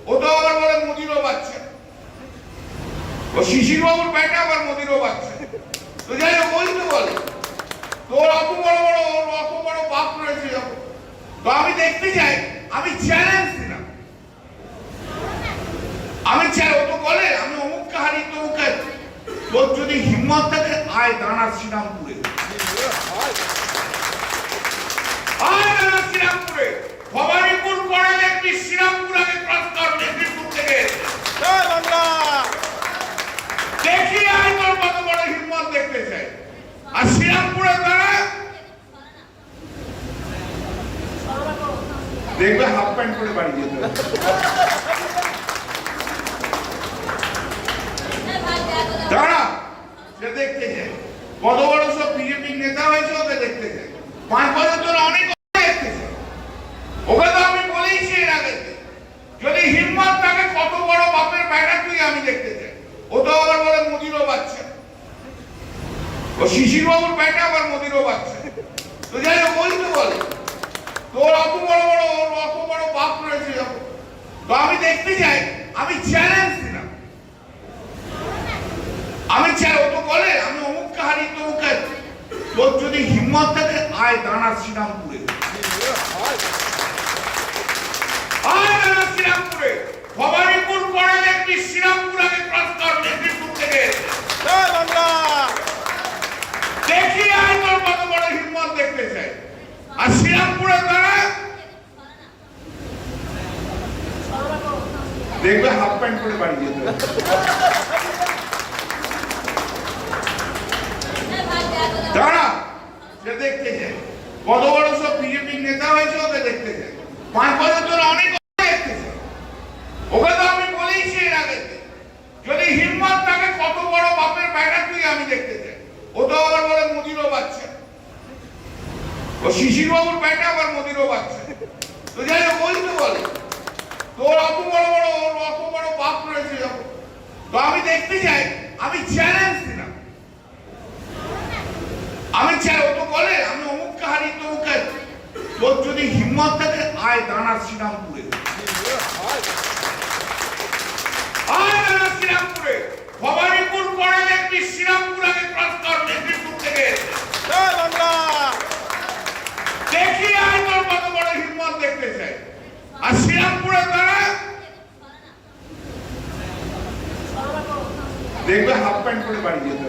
চাই ও তো আবার বলে মোদিরও বাচ্চা। ও শিশির বাবুর ব্যাটা আবার মোদিরও বাচ্চা। তো যাই হোক ওই বলে তোর অত বড় বড়, ওর অত বড় বাপ রয়েছে যখন। তো আমি দেখতে চাই, আমি চ্যালেঞ্জ দিলাম। আমি চাই ও তো বলে, আমি অমুক কাহারি তমুক তোর যদি হিম্মত থাকে, আয় দাঁড়া শ্রীরামপুরে। আয় দাঁড়া শ্রীরামপুরে ভবানীপুর পরে দেখবি শ্রীরামপুর আগে ক্রস কর মেদিনীপুর থেকে জয় বাংলা দেখি আয় তোর কত বড় দেখতে চাই আর শ্রীরামপুরে দাঁড়া দেখবে হাফ প্যান্ট পরে বাড়ি যেতে সে দেখতে চাই কত বড় সব বিজেপির নেতা হয়েছে ওকে দেখতে চাই পাঁচ বছর ধরে অনেক ওকে তো আমি যদি হিম্মত থাকে কত বড় বাপের তুই আমি দেখতে চাই। ও তো আবার বলে মোদিরও বাচ্চা। ও শিশির বাবুর ব্যাটা আবার মোদিরও বাচ্চা। তো যাই হোক ওই তো বলে। তোর অত বড় বড়, ওর অত বড় বাপ রয়েছে তো আমি দেখতে চাই আমি চ্যালেঞ্জ দিলাম। আমি চাই ও তো বলে, আমি অমুক কাহারি তমুক তোর যদি হিম্মত থাকে, আয় দাঁড়া শ্রীরামপুরে। আয় দাঁড়া শ্রীরামপুরে ভবানীপুর পরে দেখবি শ্রীরামপুর আগে ক্রস কর মেদিনীপুর থেকে জয় বাংলা দেখি আয় তোর কত বড় দেখতে চাই। আর শ্রীরামপুরে দাঁড়া দেখবে হাফ প্যান্ট পরে বাড়ি যেতে সে দেখতে চাই কত বড় সব বিজেপির নেতা হয়েছে ওকে দেখতে চাই পাঁচ বছর ধরে অনেক দেখতে চাই ওকে তো আমি বলেইছি এর আগে। যদি হিম্মত থাকে কত বড় বাপের ব্যাটা তুই আমি দেখতে চাই। ও তো আবার বলে মোদিরও বাচ্চা। ও শিশির বাবুর ব্যাটা আবার মোদিরও বাচ্চা। তো যাই হোক ওই তো বলে তোর অত বড় বড় ওর অত বড় বাপ রয়েছে যখন। তো আমি দেখতে চাই আমি চ্যালেঞ্জ দিলাম। আমি চাই ও তো বলে আমি তোর যদি হিম্মত থাকে আয় দাঁড়া শ্রীরামপুরে। আয়। দাঁড়া শ্রীরামপুরে। ভবানীপুর পরে দেখবি শ্রীরামপুর আগে ক্রস কর মেদিনীপুর থেকে জয় বাংলা দেখি আয় তোর কত বড় দেখতে চাই আর শ্রীরামপুরে তারা দেখবে হাফ প্যান্ট করে বাড়ি যেতে।